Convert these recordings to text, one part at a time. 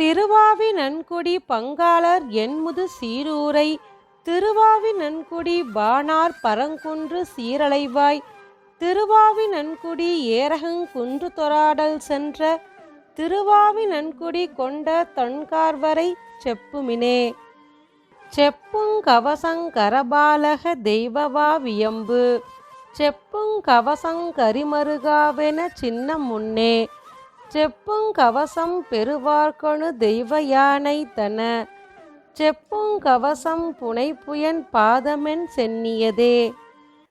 திருவாவி நன்கொடி பங்காளர் என்முது சீரூரை திருவாவி நன்கொடி பாணார் பரங்குன்று சீரலைவாய் திருவாவி நன்குடி ஏரகங் குன்று தொராடல் சென்ற திருவாவி நன்குடி கொண்ட தொன்கார்வரை செப்புமினே. செப்புங் கவசங் கரபாலக தெய்வவா வியம்பு செப்புங் கவசங் கரிமருகாவென சின்ன முன்னே. செப்புங் கவசம் தெய்வ யானை தன. செப்புங் கவசம் புனைப்புயன் பாதமென் சென்னியதே.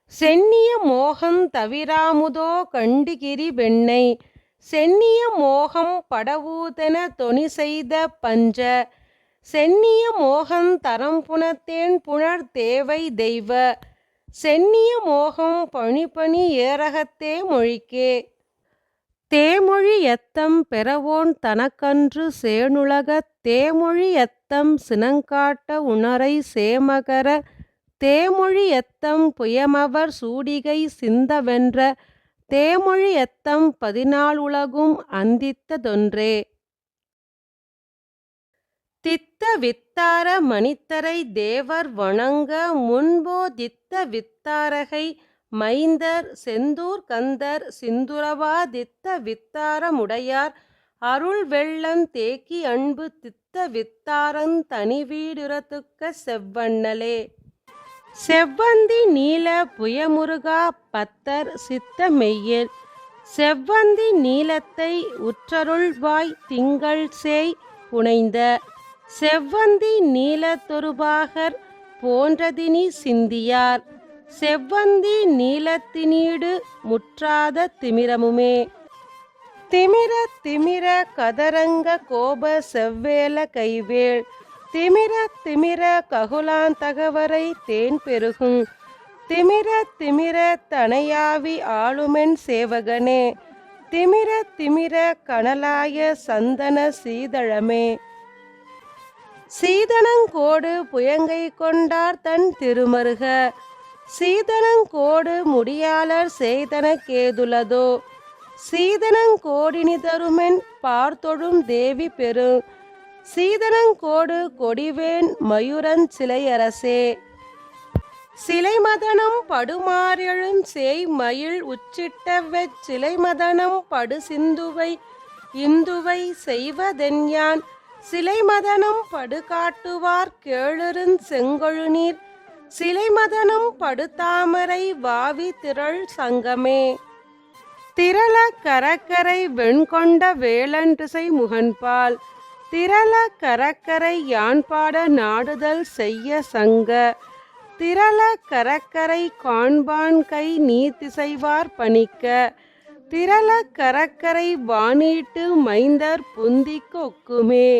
சென்னிய மோகம் தவிராமுதோ கண்டிகிரி வெண்ணை. சென்னிய மோகம் படவூதென தொனி செய்த பஞ்ச. சென்னிய மோகம் தரம் புனத்தேன் புனர் தேவை தெய்வ. சென்னிய மோகம் பணிபணி ஏரகத்தே மொழிக்கே. தேமொழி எத்தம் பெறவோன் தனக்கன்று சேனுலக தேமொழி எத்தம் சினங்காட்ட உணரை சேமகர தேமொழி எத்தம் புயமவர் சூடிகை சிந்தவென்ற தேமொழி எத்தம் பதினாலுலகும் அந்தித்ததொன்றே தித்த வித்தார மணித்தரை தேவர் வணங்க முன்போதித்த வித்தாரகை மைந்தர் செந்தூர் கந்தர் சிந்துரவா தித்த வித்தாரமுடையார் அருள் வெள்ளம் தேக்கி அன்பு தித்த வித்தாரந் தனி வீடுரத்துக்க செவ்வண்ணலே. செவ்வந்தி நீல புயமுருகா பத்தர் சித்த மெய்யில். செவ்வந்தி நீலத்தை உற்றருள்வாய் திங்கள் சேய் புனைந்த. செவ்வந்தி நீலத்தொருபாகர் போன்றதினி சிந்தியார். செவ்வந்தி நீலத்தினீடு முற்றாத திமிரமுமே. திமிர திமிர கதரங்க கோப செவ்வேல கைவேள். திமிர திமிர ககுலாந்தகவரை தேன் பெருகும். திமிர திமிர தனையாவி ஆளுமென் சேவகனே. திமிர திமிர கனலாய சந்தன சீதழமே. சீதனங்கோடு புயங்கை கொண்டார் தன் திருமருக. சீதனங்கோடு முடியாளர் செய்தன கேதுலதோ? சீதனங்கோடினி தருமென் பார்த்தொழும் தேவி பெரு சீதனங்கோடு கொடிவேன் மயூரன் சிலையரசே. சிலை மதனம் படுமாறெழும் சேய் மயில் உச்சிட்டவை சிலை மதனம் படு சிந்துவை இந்துவை செய்வதென்யான். சிலை மதனம் படு செங்கொழுநீர் சிலை மதனம் படுதாமரை வாவி திரள் சங்கமே. திரள கரக்கரை வெண்கொண்ட வேளன்றிசை முகன்பால். திரள கரக்கரை யான்பாட நாடுதல் செய்ய சங்க. திரள கரக்கரை காண்பான் கை நீர்த்திசைவார் பணிக்க. திரள கரக்கரை வானீட்டு மைந்தர் புந்திக்கு ஒக்குமே.